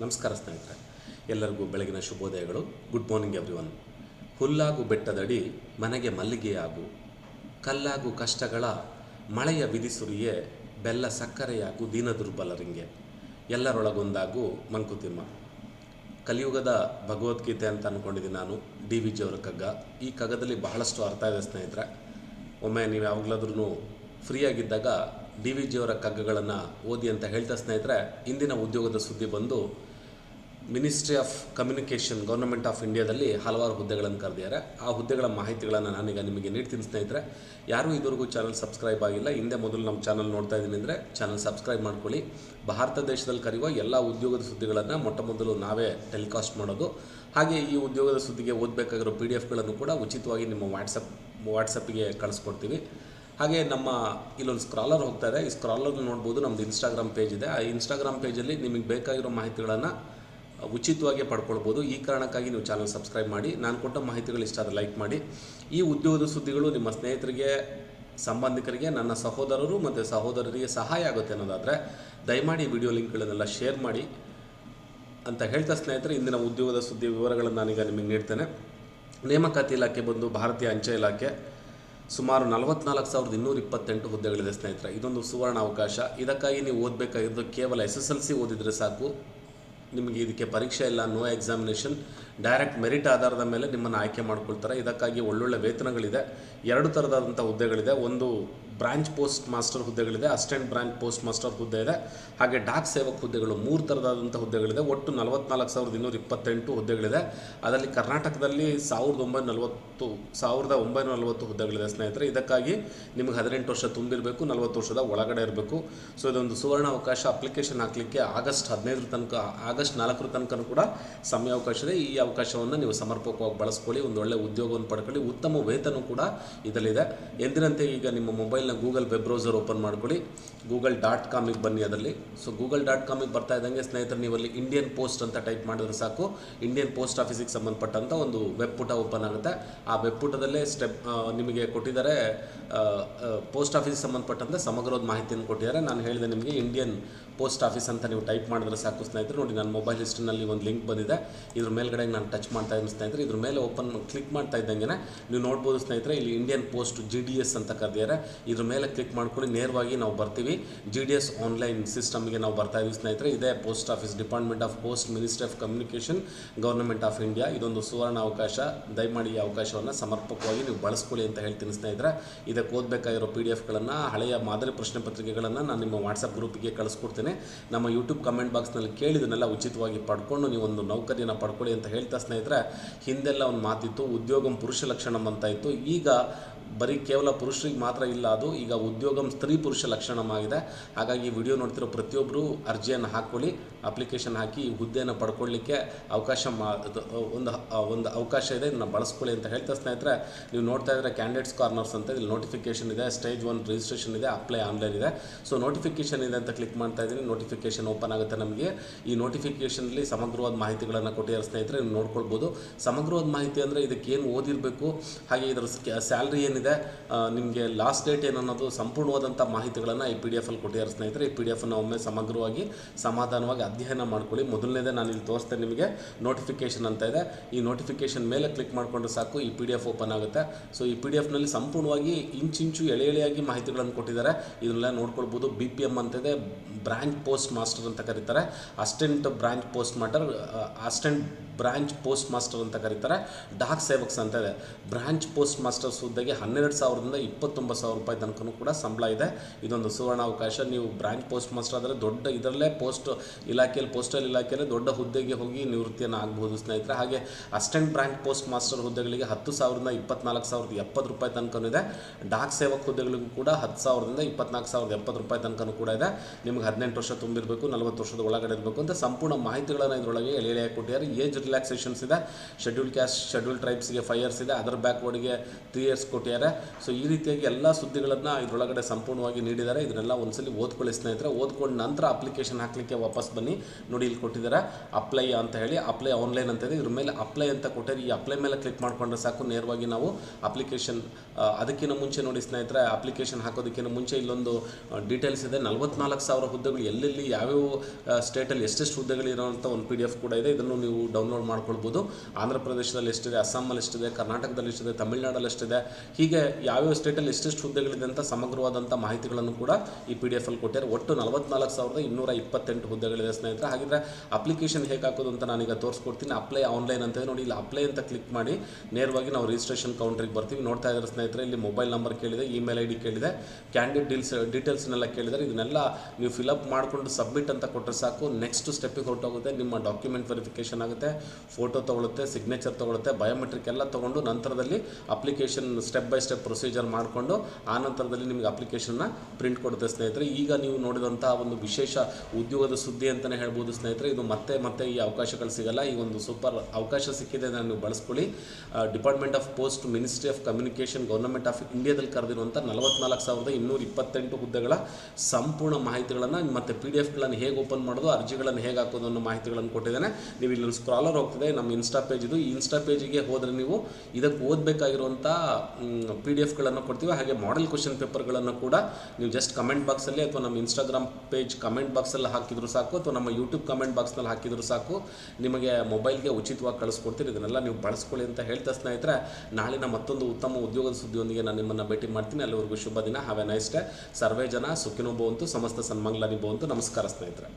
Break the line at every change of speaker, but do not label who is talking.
ನಮಸ್ಕಾರ ಸ್ನೇಹಿತರೆ, ಎಲ್ಲರಿಗೂ ಬೆಳಗಿನ ಶುಭೋದಯಗಳು. ಗುಡ್ ಮಾರ್ನಿಂಗ್ ಎವ್ರಿ ಒನ್ ಹುಲ್ಲಾಗು ಬೆಟ್ಟದಡಿ ಮನೆಗೆ ಮಲ್ಲಿಗೆಯಾಗು, ಕಲ್ಲಾಗು ಕಷ್ಟಗಳ ಮಳೆಯ ವಿಧಿಸುರಿಯೇ ಬೆಲ್ಲ ಸಕ್ಕರೆಯಾಗು ದೀನ ದುರ್ಬಲರಿಂಗೆ ಎಲ್ಲರೊಳಗೊಂದಾಗು ಮಂಕುತಿಮ್ಮ. ಕಲಿಯುಗದ ಭಗವದ್ಗೀತೆ ಅಂತ ಅಂದ್ಕೊಂಡಿದ್ದೀನಿ ನಾನು, ಡಿ ವಿ ಜಿಯವರ ಕಗ್ಗ. ಈ ಕಗ್ಗದಲ್ಲಿ ಬಹಳಷ್ಟು ಅರ್ಥ ಇದೆ ಸ್ನೇಹಿತರೆ. ಒಮ್ಮೆ ನೀವು ಯಾವಾಗಲಾದ್ರೂ ಫ್ರೀಯಾಗಿದ್ದಾಗ ಡಿ ವಿ ಜಿಯವರ ಕಗ್ಗಗಳನ್ನು ಓದಿ ಅಂತ ಹೇಳ್ತಾ ಸ್ನೇಹಿತರೆ, ಇಂದಿನ ಉದ್ಯೋಗದ ಸುದ್ದಿ ಬಂದು ministry of communication government of ಇಂಡಿಯಾದಲ್ಲಿ ಹಲವಾರು ಹುದ್ದೆಗಳನ್ನು ಕರೆದಿದ್ದಾರೆ. ಆ ಹುದ್ದೆಗಳ ಮಾಹಿತಿಗಳನ್ನು ನಾನೀಗ ನಿಮಗೆ ನೀಡ್ತೀನಿ ಸ್ನೇಹಿತರೆ. ಯಾರೂ ಇದುವರೆಗೂ ಚಾನಲ್ ಸಬ್ಸ್ಕ್ರೈಬ್ ಆಗಿಲ್ಲ, ಹಿಂದೆ ಮೊದಲು ನಮ್ಮ ಚಾನಲ್ ನೋಡ್ತಾ ಇದ್ದೀನಿ ಅಂದರೆ ಚಾನಲ್ ಸಬ್ಸ್ಕ್ರೈಬ್ ಮಾಡ್ಕೊಳ್ಳಿ. ಭಾರತ ದೇಶದಲ್ಲಿ ಕರೆಯುವ ಎಲ್ಲ ಉದ್ಯೋಗದ ಸುದ್ದಿಗಳನ್ನು ಮೊಟ್ಟ ಮೊದಲು ನಾವೇ ಟೆಲಿಕಾಸ್ಟ್ ಮಾಡೋದು. ಹಾಗೆ ಈ ಉದ್ಯೋಗದ ಸುದ್ದಿಗೆ ಓದಬೇಕಾಗಿರೋ ಪಿ ಡಿ ಎಫ್ಗಳನ್ನು ಕೂಡ ಉಚಿತವಾಗಿ ನಿಮ್ಮ ವಾಟ್ಸಪ್ ವಾಟ್ಸಪ್ಪಿಗೆ ಕಳಿಸ್ಕೊಡ್ತೀವಿ. ಹಾಗೆ ನಮ್ಮ ಇಲ್ಲೊಂದು ಸ್ಕ್ರಾಲರ್ ಹೋಗ್ತಾ ಇದೆ. ಈ ಸ್ಕ್ರಾಲರ್ ನೋಡ್ಬೋದು. ನಮ್ಮದು ಇನ್ಸ್ಟಾಗ್ರಾಮ್ ಪೇಜ್ ಇದೆ. ಆ ಇನ್ಸ್ಟಾಗ್ರಾಮ್ ಪೇಜಲ್ಲಿ ನಿಮಗೆ ಬೇಕಾಗಿರೋ ಮಾಹಿತಿಗಳನ್ನು ಉಚಿತವಾಗಿ ಪಡ್ಕೊಳ್ಬೋದು. ಈ ಕಾರಣಕ್ಕಾಗಿ ನೀವು ಚಾನಲ್ ಸಬ್ಸ್ಕ್ರೈಬ್ ಮಾಡಿ. ನಾನು ಕೊಟ್ಟ ಮಾಹಿತಿಗಳು ಇಷ್ಟ ಆದರೆ ಲೈಕ್ ಮಾಡಿ. ಈ ಉದ್ಯೋಗದ ಸುದ್ದಿಗಳು ನಿಮ್ಮ ಸ್ನೇಹಿತರಿಗೆ, ಸಂಬಂಧಿಕರಿಗೆ, ನನ್ನ ಸಹೋದರರು ಮತ್ತು ಸಹೋದರರಿಗೆ ಸಹಾಯ ಆಗುತ್ತೆ ಅನ್ನೋದಾದರೆ ದಯಮಾಡಿ ವಿಡಿಯೋ ಲಿಂಕ್ಗಳನ್ನೆಲ್ಲ ಶೇರ್ ಮಾಡಿ ಅಂತ ಹೇಳ್ತಾ ಸ್ನೇಹಿತರೆ, ಇಂದಿನ ಉದ್ಯೋಗದ ಸುದ್ದಿ ವಿವರಗಳನ್ನು ನಾನೀಗ ನಿಮಗೆ ನೀಡ್ತೇನೆ. ನೇಮಕಾತಿ ಇಲಾಖೆ ಬಂದು ಭಾರತೀಯ ಅಂಚೆ ಇಲಾಖೆ ಸುಮಾರು ನಲವತ್ನಾಲ್ಕು ಸಾವಿರದ ಇನ್ನೂರ ಇಪ್ಪತ್ತೆಂಟು ಹುದ್ದೆಗಳಿದೆ ಸ್ನೇಹಿತರೆ. ಇದೊಂದು ಸುವರ್ಣ ಅವಕಾಶ ಇದಕ್ಕಾಗಿ ನೀವು ಓದಬೇಕಾಗಿದ್ದು ಕೇವಲ ಎಸ್ ಎಸ್ ಎಲ್ ಸಿ ಓದಿದರೆ ಸಾಕು. ನಿಮಗೆ ಇದಕ್ಕೆ ಪರೀಕ್ಷೆ ಇಲ್ಲ ನೋ ಎಕ್ಸಾಮಿನೇಷನ್ ಡೈರೆಕ್ಟ್ ಮೆರಿಟ್ ಆಧಾರದ ಮೇಲೆ ನಿಮ್ಮನ್ನು ಆಯ್ಕೆ ಮಾಡ್ಕೊಳ್ತಾರೆ. ಇದಕ್ಕಾಗಿ ಒಳ್ಳೊಳ್ಳೆ ವೇತನಗಳಿದೆ. ಎರಡು ಥರದಾದಂಥ ಹುದ್ದೆಗಳಿದೆ. ಒಂದು ಬ್ರಾಂಚ್ ಪೋಸ್ಟ್ ಮಾಸ್ಟರ್ ಹುದ್ದೆಗಳಿದೆ ಅಸಿಸ್ಟೆಂಟ್ ಬ್ರಾಂಚ್ ಪೋಸ್ಟ್ ಮಾಸ್ಟರ್ ಹುದ್ದೆ ಇದೆ. ಹಾಗೆ ಡಾಕ್ ಸೇವಕ್ ಹುದ್ದೆಗಳು ಮೂರು ಥರದಾದಂಥ ಹುದ್ದೆಗಳಿದೆ. ಒಟ್ಟು ನಲವತ್ನಾಲ್ಕು ಸಾವಿರದ ಇನ್ನೂರ ಇಪ್ಪತ್ತೆಂಟು ಹುದ್ದೆಗಳಿದೆ. ಅದರಲ್ಲಿ ಕರ್ನಾಟಕದಲ್ಲಿ ಸಾವಿರದ ಒಂಬೈನೂರ ನಲವತ್ತು, ಸಾವಿರದ ಒಂಬೈನೂರ ನಲವತ್ತು ಹುದ್ದೆಗಳಿದೆ ಸ್ನೇಹಿತರೆ. ಇದಕ್ಕಾಗಿ ನಿಮಗೆ ಹದಿನೆಂಟು ವರ್ಷ ತುಂಬಿರಬೇಕು, ನಲವತ್ತು ವರ್ಷದ ಒಳಗಡೆ ಇರಬೇಕು. ಸೊ ಇದೊಂದು ಸುವರ್ಣ ಅವಕಾಶ ಅಪ್ಲಿಕೇಶನ್ ಹಾಕಲಿಕ್ಕೆ ಆಗಸ್ಟ್ ಹದಿನೈದರ ತನಕ ಆಗಸ್ಟ್ ನಾಲ್ಕರ ತನಕ ಕೂಡ ಸಮಯಾವಕಾಶ ಇದೆ. ಈ ಅವಕಾಶವನ್ನು ನೀವು ಸಮರ್ಪಕವಾಗಿ ಬಳಸ್ಕೊಳ್ಳಿ, ಒಂದು ಒಳ್ಳೆ ಉದ್ಯೋಗವನ್ನು ಪಡ್ಕೊಳ್ಳಿ, ಉತ್ತಮ ವೇತನ ಕೂಡ ಇದರಲ್ಲಿದೆ. ಎಂದಿನಂತೆ ಈಗ ನಿಮ್ಮ ಮೊಬೈಲ್ನ ಗೂಗಲ್ ವೆಬ್ ಬ್ರೌಸರ್ ಓಪನ್ ಮಾಡ್ಕೊಳ್ಳಿ. ಗೂಗಲ್ ಡಾಟ್ ಕಾಮಿಗೆ ಬನ್ನಿ ಅದರಲ್ಲಿ. ಸೊ, ಗೂಗಲ್ ಡಾಟ್ ಕಾಮಿಗೆ ಬರ್ತಾ ಇದ್ದಂಗೆ ಸ್ನೇಹಿತರು, ನೀವು ಅಲ್ಲಿ ಇಂಡಿಯನ್ ಪೋಸ್ಟ್ ಅಂತ ಟೈಪ್ ಮಾಡಿದ್ರೆ ಸಾಕು. ಇಂಡಿಯನ್ ಪೋಸ್ಟ್ ಆಫೀಸಿಗೆ ಸಂಬಂಧಪಟ್ಟಂಥ ಒಂದು ವೆಬ್ ಪುಟ ಓಪನ್ ಆಗುತ್ತೆ. ಆ ವೆಬ್ ಪುಟದಲ್ಲೇ ಸ್ಟೆಪ್ ನಿಮಗೆ ಕೊಟ್ಟಿದ್ದಾರೆ ಪೋಸ್ಟ್ ಆಫೀಸಿಗೆ ಸಂಬಂಧಪಟ್ಟಂತೆ ಸಮಗ್ರವಾದ ಮಾಹಿತಿಯನ್ನು ಕೊಟ್ಟಿದ್ದಾರೆ. ನಾನು ಹೇಳಿದೆ ನಿಮಗೆ ಇಂಡಿಯನ್ ಪೋಸ್ಟ್ ಆಫೀಸ್ ಅಂತ ನೀವು ಟೈಪ್ ಮಾಡಿದ್ರೆ ಸಾಕು ಸ್ನೇಹಿತರು, ನೋಡಿ ನನ್ನ ಮೊಬೈಲ್ ಹಿಸ್ಟ್ರಿನಲ್ಲಿ ಒಂದು ಲಿಂಕ್ ಬಂದಿದೆ. ಇದ್ರ ಮೇಲ್ಗಡೆ ನಾನು ಟಚ್ ಮಾಡ್ತಾ ಇದ್ದೀನಿ ಸ್ನೇಹಿತರೆ. ಇದ್ರ ಮೇಲೆ ಓಪನ್ ಕ್ಲಿಕ್ ಮಾಡ್ತಾ ಇದ್ದಂಗೆ ನೀವು ನೋಡ್ಬೋದು ಸ್ನೇಹಿತರೆ, ಇಲ್ಲಿ Indian post G D S ಅಂತ ಕರೆದಿದ್ದಾರೆ. ಇದ್ರ ಮೇಲೆ ಕ್ಲಿಕ್ ಮಾಡ್ಕೊಂಡು ನೇರವಾಗಿ ನಾವು ಬರ್ತೀವಿ. ಜಿ ಡಿ ಎಸ್ ಆನ್ಲೈನ್ ಸಿಸ್ಟಮ್ಗೆ ನಾವು ಬರ್ತಾ ಇದ್ದೀವಿ ಸ್ನೇಹಿತರೆ. ಇದೇ post office department of post ministry of communication government of India ಇದೊಂದು ಸುವರ್ಣ ಅವಕಾಶ. ದಯಮಾಡಿ ಈ ಅವಕಾಶವನ್ನು ಸಮರ್ಪಕವಾಗಿ ನೀವು ಬಳಸ್ಕೊಳ್ಳಿ ಅಂತ ಹೇಳ್ತೀನಿ ಸ್ನೇಹಿತರೆ. ಇದಕ್ಕೆ ಓದಬೇಕಾಗಿರೋ ಪಿ ಡಿ ಎಫ್ಗಳನ್ನು ಹಳೆಯ ಮಾದರಿ ಪ್ರಶ್ನೆ ಪತ್ರಿಕೆಗಳನ್ನು ನಾನು ನಿಮ್ಮ ವಾಟ್ಸಪ್ ಗ್ರೂಪಿಗೆ ಕಳಿಸ್ಕೊಡ್ತೇನೆ. ನಮ್ಮ ಯೂಟ್ಯೂಬ್ ಕಮೆಂಟ್ ಬಾಕ್ಸ್ನಲ್ಲಿ ಕೇಳಿದನ್ನೆಲ್ಲ ಉಚಿತವಾಗಿ ಪಡ್ಕೊಂಡು ನೀವು ಒಂದು ನೌಕರಿಯನ್ನು ಪಡ್ಕೊಳ್ಳಿ ಅಂತ ಹೇಳ್ತಾ ಸ್ನೇಹಿತರೆ, ಹಿಂದೆಲ್ಲ ಒಂದು ಮಾತಿತ್ತು, ಉದ್ಯೋಗಂ ಪುರುಷ ಲಕ್ಷಣಂ ಅಂತ ಇತ್ತು ಈಗ ಬರೀ ಕೇವಲ ಪುರುಷರಿಗೆ ಮಾತ್ರ ಇಲ್ಲ ಅದು, ಈಗ ಉದ್ಯೋಗಂ ಸ್ತ್ರೀ ಪುರುಷ ಲಕ್ಷಣವಾಗಿದೆ ಹಾಗಾಗಿ ವಿಡಿಯೋ ನೋಡ್ತಿರೋ ಪ್ರತಿಯೊಬ್ಬರು ಅರ್ಜಿಯನ್ನು ಹಾಕ್ಕೊಳ್ಳಿ. ಅಪ್ಲಿಕೇಶನ್ ಹಾಕಿ ಈ ಹುದ್ದೆಯನ್ನು ಪಡ್ಕೊಳ್ಳಿಕ್ಕೆ ಅವಕಾಶ ಮಾ ಒಂದು ಒಂದು ಅವಕಾಶ ಇದೆ, ಇದನ್ನು ಬಳಸ್ಕೊಳ್ಳಿ ಅಂತ ಹೇಳ್ತಾ ಸ್ನೇಹಿತರೆ, ನೀವು ನೋಡ್ತಾ ಇದ್ದರೆ ಕ್ಯಾಂಡಿಡೇಟ್ಸ್ ಕಾರ್ನರ್ಸ್ ಅಂತ ಇಲ್ಲಿ ನೋಟಿಫಿಕೇಶನ್ ಇದೆ ಸ್ಟೇಜ್ ಒನ್ ರಿಜಿಸ್ಟ್ರೇಷನ್ ಇದೆ ಅಪ್ಲೈ ಆನ್ಲೈನ್ ಇದೆ. ಸೊ ನೋಟಿಫಿಕೇಷನ್ ಇದೆ ಅಂತ ಕ್ಲಿಕ್ ಮಾಡ್ತಾ ಇದ್ದೀನಿ. ನೋಟಿಫಿಕೇಷನ್ ಓಪನ್ ಆಗುತ್ತೆ ನಮಗೆ. ಈ ನೋಟಿಫಿಕೇಷನಲ್ಲಿ ಸಮಗ್ರವಾದ ಮಾಹಿತಿಗಳನ್ನು ಕೊಟ್ಟಿದ್ದಾರೆ ಸ್ನೇಹಿತರೆ, ನೀವು ನೋಡ್ಕೊಳ್ಬೋದು. ಸಮಗ್ರವಾದ ಮಾಹಿತಿ ಅಂದರೆ ಇದಕ್ಕೆ ಏನು ಓದಿರಬೇಕು, ಹಾಗೆ ಇದರ ಸ್ಯಾಲ್ರಿ ಏನಿದೆ ನಿಮಗೆ ಲಾಸ್ಟ್ ಡೇಟ್ ಏನು ಅನ್ನೋದು ಸಂಪೂರ್ಣವಾದಂಥ ಮಾಹಿತಿಗಳನ್ನು ಈ ಪಿ ಡಿ ಎಫಲ್ಲಿ ಕೊಟ್ಟಿದ್ದಾರೆ ಸ್ನೇಹಿತರೆ. ಈ ಪಿ ಡಿ ಎಫನ್ನು ಒಮ್ಮೆ ಸಮಗ್ರವಾಗಿ, ಸಮಾಧಾನವಾಗಿ ಅಧ್ಯಯನ ಮಾಡ್ಕೊಳ್ಳಿ. ಮೊದಲನೇದೇ ನಾನು ಇಲ್ಲಿ ತೋರಿಸ್ತೇನೆ ನಿಮಗೆ ನೋಟಿಫಿಕೇಶನ್ ಅಂತ ಇದೆ. ಈ ನೋಟಿಫಿಕೇಶನ್ ಮೇಲೆ ಕ್ಲಿಕ್ ಮಾಡಿಕೊಂಡ್ರೆ ಸಾಕು, ಈ ಪಿ ಡಿ ಎಫ್ ಓಪನ್ ಆಗುತ್ತೆ. ಸೊ ಈ ಪಿ ಡಿ ಎಫ್ನಲ್ಲಿ ಸಂಪೂರ್ಣವಾಗಿ ಇಂಚಿಂಚು ಎಳೆ ಎಳೆಯಾಗಿ ಮಾಹಿತಿಗಳನ್ನು ಕೊಟ್ಟಿದ್ದಾರೆ. ಇದನ್ನೆಲ್ಲ ನೋಡ್ಕೊಳ್ಬೋದು. ಬಿ ಪಿ ಎಂ ಅಂತಿದೆ ಬ್ರಾಂಚ್ ಪೋಸ್ಟ್ ಮಾಸ್ಟರ್ ಅಂತ ಕರೀತಾರೆ. Assistant branch post master assistant branch post master ಅಂತ ಕರೀತಾರೆ. ಡಾಕ್ ಸೇವಕ್ಸ್ ಅಂತ ಇದೆ. ಬ್ರಾಂಚ್ ಪೋಸ್ಟ್ ಮಾಸ್ಟರ್ ಹುದ್ದೆಗೆ ಹನ್ನೆರಡು ಸಾವಿರದಿಂದ ಇಪ್ಪತ್ತೊಂಬತ್ತು ಸಾವಿರ ರೂಪಾಯಿ ತನಕನೂ ಕೂಡ ಸಂಬಳ ಇದೆ. ಇದೊಂದು ಸುವರ್ಣ ಅವಕಾಶ ನೀವು ಬ್ರಾಂಚ್ ಪೋಸ್ಟ್ ಮಾಸ್ಟರ್ ಆದರೆ ದೊಡ್ಡ ಇದರಲ್ಲೇ ಪೋಸ್ಟ್ ಇಲಾಖೆಯಲ್ಲಿ ಪೋಸ್ಟಲ್ ಇಲಾಖೆಯಲ್ಲಿ ದೊಡ್ಡ ಹುದ್ದೆಗೆ ಹೋಗಿ ನಿವೃತ್ತಿಯನ್ನು ಆಗಬಹುದು ಸ್ನೇಹಿತರೆ. ಹಾಗೆ ಅಸಿಸ್ಟೆಂಟ್ ಬ್ರ್ಯಾಂಕ್ ಪೋಸ್ಟ್ ಮಾಸ್ಟರ್ ಹುದ್ದೆಗಳಿಗೆ ಹತ್ತು ಸಾವಿರದಿಂದ ಇಪ್ಪತ್ನಾಲ್ಕು ಸಾವಿರದ ಎಪ್ಪತ್ತು ರೂಪಾಯಿ ತನಕ ಇದೆ. ಡಾಕ್ ಸೇವಕ ಹುದ್ದೆಗಳಿಗೂ ಕೂಡ ಹತ್ತು ಸಾವಿರದಿಂದ ಇಪ್ಪತ್ನಾಲ್ಕು ಸಾವಿರದ ಎಪ್ಪತ್ತು ರೂಪಾಯಿ ತನಕ ಕೂಡ ಇದೆ. ನಿಮಗೆ ಹದಿನೆಂಟು ವರ್ಷ ತುಂಬಿರಬೇಕು, ನಲವತ್ತು ವರ್ಷದ ಒಳಗಡೆ ಇರಬೇಕು ಅಂತ ಸಂಪೂರ್ಣ ಮಾಹಿತಿಗಳನ್ನು ಇದರೊಳಗೆ ಎಳೆ ಕೊಟ್ಟಿದ್ದಾರೆ ಏಜ್ ರಿಲ್ಯಾಕ್ಸೇಷನ್ಸ್ ಇದೆ ಶೆಡ್ಯೂಲ್ ಕ್ಯಾಸ್ಟ್ ಶೆಡ್ಯೂಲ್ ಟ್ರೈಬ್ಸ್ಗೆ ಫೈವ್ ಇಯರ್ಸ್ ಇದೆ, ಅದರ್ ಬ್ಯಾಕ್ವರ್ಡ್ಗೆ ತ್ರೀ ಇಯರ್ಸ್ ಕೊಟ್ಟಿದ್ದಾರೆ. ಸೊ ಈ ರೀತಿಯಾಗಿ ಎಲ್ಲ ಸುದ್ದಿಗಳನ್ನು ಇದರೊಳಗಡೆ ಸಂಪೂರ್ಣವಾಗಿ ನೀಡಿದ್ದಾರೆ. ಇದನ್ನೆಲ್ಲ ಒಂದ್ಸಲಿ ಓದ್ಕೊಳ್ಳಿ ಸ್ನೇಹಿತರೆ. ಓದ್ಕೊಂಡು ನಂತರ ಅಪ್ಲಿಕೇಶನ್ ಹಾಕಲಿಕ್ಕೆ ವಾಪಸ್ ಬನ್ನಿ. ನೋಡಿ ಇಲ್ಲಿ ಕೊಟ್ಟಿದ್ದಾರೆ. ಅಪ್ಲೈ ಅಂತ ಹೇಳಿ ಅಪ್ಲೈ ಆನ್ಲೈನ್ ಅಂತ ಇದೆ ಇದ್ರ ಮೇಲೆ ಅಪ್ಲೈ ಅಂತ ಕೊಟ್ಟರೆ ಈ ಅಪ್ಲೈ ಮೇಲೆ ಕ್ಲಿಕ್ ಮಾಡ್ಕೊಂಡ್ರೆ ಸಾಕು, ನೇರವಾಗಿ ನಾವು ಅಪ್ಲಿಕೇಶನ್ ಅದಕ್ಕಿಂತ ಮುಂಚೆ ನೋಡಿ ಸ್ನೇಹಿತರೆ ಅಪ್ಲಿಕೇಶನ್ ಹಾಕೋದಕ್ಕಿಂತ ಮುಂಚೆ ಇಲ್ಲೊಂದು ಡೀಟೇಲ್ಸ್ ಇದೆ. ನಲವತ್ನಾಲ್ಕು ಸಾವಿರ ಹುದ್ದೆಗಳು ಎಲ್ಲೆಲ್ಲಿ, ಯಾವ್ಯಾವ ಸ್ಟೇಟಲ್ಲಿ ಎಷ್ಟೆಷ್ಟು ಹುದ್ದೆಗಳಿರೋಂಥ ಒಂದು ಪಿ ಡಿ ಎಫ್ ಕೂಡ ಇದೆ. ಇದನ್ನು ನೀವು ಡೌನ್ಲೋಡ್ ಮಾಡ್ಕೊಳ್ಬೋದು. ಆಂಧ್ರ ಪ್ರದೇಶದಲ್ಲಿ ಎಷ್ಟಿದೆ ಅಸ್ಸಾಮಲ್ಲಿ ಎಷ್ಟಿದೆ, ಕರ್ನಾಟಕದಲ್ಲಿ ಎಷ್ಟಿದೆ, ತಮಿಳುನಾಡಲ್ಲಿ ಎಷ್ಟಿದೆ, ಹೀಗೆ ಯಾವ್ಯಾವ ಸ್ಟೇಟಲ್ಲಿ ಎಷ್ಟೆಷ್ಟು ಹುದ್ದೆಗಳಿದೆ ಅಂತ ಸಮಗ್ರವಾದಂಥ ಮಾಹಿತಿಗಳನ್ನು ಕೂಡ ಈ ಪಿ ಡಿ ಎಫಲ್ಲಿ ಕೊಟ್ಟಿದ್ದಾರೆ. ಒಟ್ಟು ನಲವತ್ನಾಲ್ಕು ಸಾವಿರದ ಇನ್ನೂರ ಇಪ್ಪತ್ತೆಂಟು ಹುದ್ದೆಗಳಿದೆ ಸ್ನೇಹಿತರೆ, ಹಾಗಿದ್ರೆ ಅಪ್ಲಿಕೇಶನ್ ಹೇಗೆ ಹಾಕೋದು ಅಂತ ನಾನೀಗ ತೋರಿಸ್ಕೊಡ್ತೀನಿ. ಅಪ್ಲೈ ಆನ್ಲೈನ್ ಅಂತ ನೋಡಿ, ಇಲ್ಲಿ ಅಪ್ಲೈ ಅಂತ ಕ್ಲಿಕ್ ಮಾಡಿ ನೇರವಾಗಿ ನಾವು ರಿಜಿಸ್ಟ್ರೇಷನ್ ಕೌಂಟ್ರಿಗೆ ಬರ್ತೀವಿ. ನೋಡ್ತಾ ಇದ್ದಾರೆ ಸ್ನೇಹಿತರೆ, ಇಲ್ಲಿ ಮೊಬೈಲ್ ನಂಬರ್ ಕೇಳಿದೆ ಇಮೇಲ್ ಐ ಡಿ ಕೇಳಿದೆ ಕ್ಯಾಂಡಿಡೇಟ್ ಡೀಲ್ಸ್ ಡೀಟೇಲ್ಸ್ನೆಲ್ಲ ಕೇಳಿದರೆ ಇದನ್ನೆಲ್ಲ ನೀವು ಫಿಲಪ್ ಮಾಡಿಕೊಂಡು ಸಬ್ಮಿಟ್ ಅಂತ ಕೊಟ್ಟರೆ ಸಾಕು. ನೆಕ್ಸ್ಟ್ ಸ್ಟೆಪ್ಪಿಗೆ ಹೊರಟೋಗುತ್ತೆ. ನಿಮ್ಮ ಡಾಕ್ಯುಮೆಂಟ್ ವೆರಿಫಿಕೇಷನ್ ಆಗುತ್ತೆ ಫೋಟೋ ತೊಗೊಳುತ್ತೆ ಸಿಗ್ನೇಚರ್ ತೊಗೊಳುತ್ತೆ ಬಯೋಮೆಟ್ರಿಕ್ ಎಲ್ಲ ತೊಗೊಂಡು ನಂತರದಲ್ಲಿ application step by step procedure ಮಾಡಿಕೊಂಡು ಆ ನಂತರದಲ್ಲಿ ನಿಮಗೆ ಅಪ್ಲಿಕೇಶನ್ನ ಪ್ರಿಂಟ್ ಕೊಡುತ್ತೆ ಸ್ನೇಹಿತರೆ. ಈಗ ನೀವು ನೋಡಿದಂಥ ಒಂದು ವಿಶೇಷ ಉದ್ಯೋಗದ ಸುದ್ದಿ ಅಂತಲೇ ಹೇಳ್ಬೋದು ಸ್ನೇಹಿತರೆ, ಇದು ಮತ್ತೆ ಮತ್ತೆ ಈ ಅವಕಾಶಗಳು ಸಿಗಲ್ಲ. ಈ ಒಂದು ಸೂಪರ್ ಅವಕಾಶ ಸಿಕ್ಕಿದೆ ನೀವು ಬಳಸ್ಕೊಳ್ಳಿ. Department of post ministry of communication government of ಇಂಡಿಯಾದಲ್ಲಿ ಕರೆದಿರುವಂಥ ನಲವತ್ನಾಲ್ಕು ಸಾವಿರದ ಇನ್ನೂರ ಇಪ್ಪತ್ತೆಂಟು ಹುದ್ದೆಗಳ ಸಂಪೂರ್ಣ ಮಾಹಿತಿಗಳನ್ನು ಮತ್ತು ಪಿ ಡಿ ಎಫ್ಗಳನ್ನು ಹೇಗೆ ಓಪನ್ ಮಾಡೋದು, ಅರ್ಜಿಗಳನ್ನು ಹೇಗೆ ಹಾಕೋದು ಅನ್ನೋ ಮಾಹಿತಿಗಳನ್ನು ಕೊಟ್ಟಿದ್ದೇನೆ. ನೀವು ಇಲ್ಲೊಂದು ಸ್ಕ್ರಾಲರ್ ಹೋಗ್ತಿದೆ, ನಮ್ಮ ಇನ್ಸ್ಟಾ ಪೇಜ್ ಇದು. ಈ ಇನ್ಸ್ಟಾ ಪೇಜಿಗೆ ಹೋದರೆ ನೀವು ಇದಕ್ಕೆ ಓದಬೇಕಾಗಿರುವಂಥ ಪಿ ಡಿ ಎಫ್ಗಳನ್ನು ಕೊಡ್ತೀವಿ. ಹಾಗೆ ಮಾಡೆಲ್ ಕ್ವಶನ್ ಪೇಪರ್ಗಳನ್ನು ಕೂಡ ನೀವು ಜಸ್ಟ್ ಕಮೆಂಟ್ ಬಾಕ್ಸಲ್ಲಿ ಅಥವಾ ನಮ್ಮ ಇನ್ಸ್ಟಾಗ್ರಾಮ್ ಪೇಜ್ ಕಮೆಂಟ್ ಬಾಕ್ಸಲ್ಲಿ ಹಾಕಿದ್ರು ಸಾಕು. ಅಥವಾ ನಮ್ಮ ಯೂಟ್ಯೂಬ್ ಕಮೆಂಟ್ ಬಾಕ್ಸ್ನಲ್ಲಿ ಹಾಕಿದ್ರು ಸಾಕು. ನಿಮಗೆ ಮೊಬೈಲ್ಗೆ ಉಚಿತವಾಗಿ ಕಳಿಸ್ಕೊಡ್ತೀನಿ. ಇದನ್ನೆಲ್ಲ ನೀವು ಬಳಸ್ಕೊಳ್ಳಿ ಅಂತ ಹೇಳ್ತಾ ಸ್ನೇಹಿತರೆ, ನಾಳಿನ ಮತ್ತೊಂದು ಉತ್ತಮ ಉದ್ಯೋಗದ ಸುದ್ದಿಯೊಂದಿಗೆ ನಾನು ನಿಮ್ಮನ್ನು ಭೇಟಿ ಮಾಡ್ತೀನಿ. ಅಲ್ಲಿವರೆಗೂ ಶುಭ ದಿನ. ಹ್ಯಾವ್ ಎ ನೈಸ್ ಡೇ ಸರ್ವೇ ಜನ ಸುಖಿನೋ ಅಂತೂ ಸಮಸ್ತ ಸನ್ಮಂಗ್ಲಾನಿ ಅಂತೂ ನಮಸ್ಕಾರ ಸ್ನೇಹಿತರೆ.